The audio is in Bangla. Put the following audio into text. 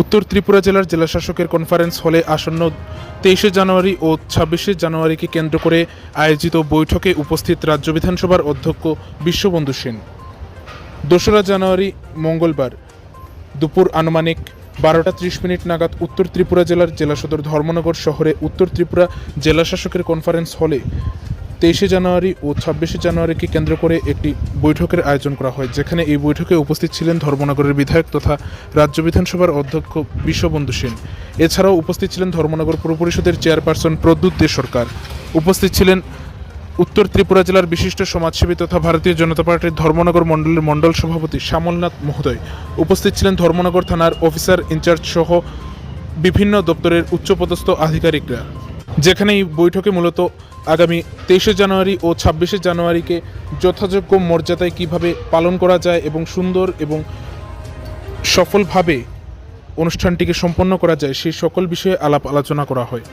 উত্তর ত্রিপুরা জেলার জেলাশাসকের কনফারেন্স হলে আসন্ন তেইশে জানুয়ারি ও ছাব্বিশে জানুয়ারিকে কেন্দ্র করে আয়োজিত বৈঠকে উপস্থিত রাজ্য বিধানসভার অধ্যক্ষ বিশ্ববন্ধু সেন। দোসরা জানুয়ারি, মঙ্গলবার দুপুর আনুমানিক বারোটা ত্রিশ মিনিট নাগাদ উত্তর ত্রিপুরা জেলার জেলা সদর ধর্মনগর শহরে উত্তর ত্রিপুরা জেলা শাসকের কনফারেন্স হলে তেইশে জানুয়ারি ও ছাব্বিশে জানুয়ারিকে কেন্দ্র করে একটি বৈঠকের আয়োজন করা হয়, যেখানে এই বৈঠকে উপস্থিত ছিলেন ধর্মনগরের বিধায়ক তথা রাজ্য বিধানসভার অধ্যক্ষ বিশ্ববন্ধু সেন। এছাড়াও উপস্থিত ছিলেন ধর্মনগর পুর পরিষদের চেয়ারপারসন প্রদ্যুৎ দে সরকার। উপস্থিত ছিলেন উত্তর ত্রিপুরা জেলার বিশিষ্ট সমাজসেবী তথা ভারতীয় জনতা পার্টির ধর্মনগর মণ্ডলের মণ্ডল সভাপতি শ্যামলনাথ মহোদয়। উপস্থিত ছিলেন ধর্মনগর থানার অফিসার ইনচার্জ সহ বিভিন্ন দপ্তরের উচ্চপদস্থ আধিকারিকরা। যেখানে এই বৈঠকে মূলত আগামী তেইশে জানুয়ারি ও ছাব্বিশে জানুয়ারিকে যথাযোগ্য মর্যাদায় কীভাবে পালন করা যায় এবং সুন্দর এবং সফলভাবে অনুষ্ঠানটিকে সম্পন্ন করা যায় সেই সকল বিষয়ে আলাপ আলোচনা করা হয়।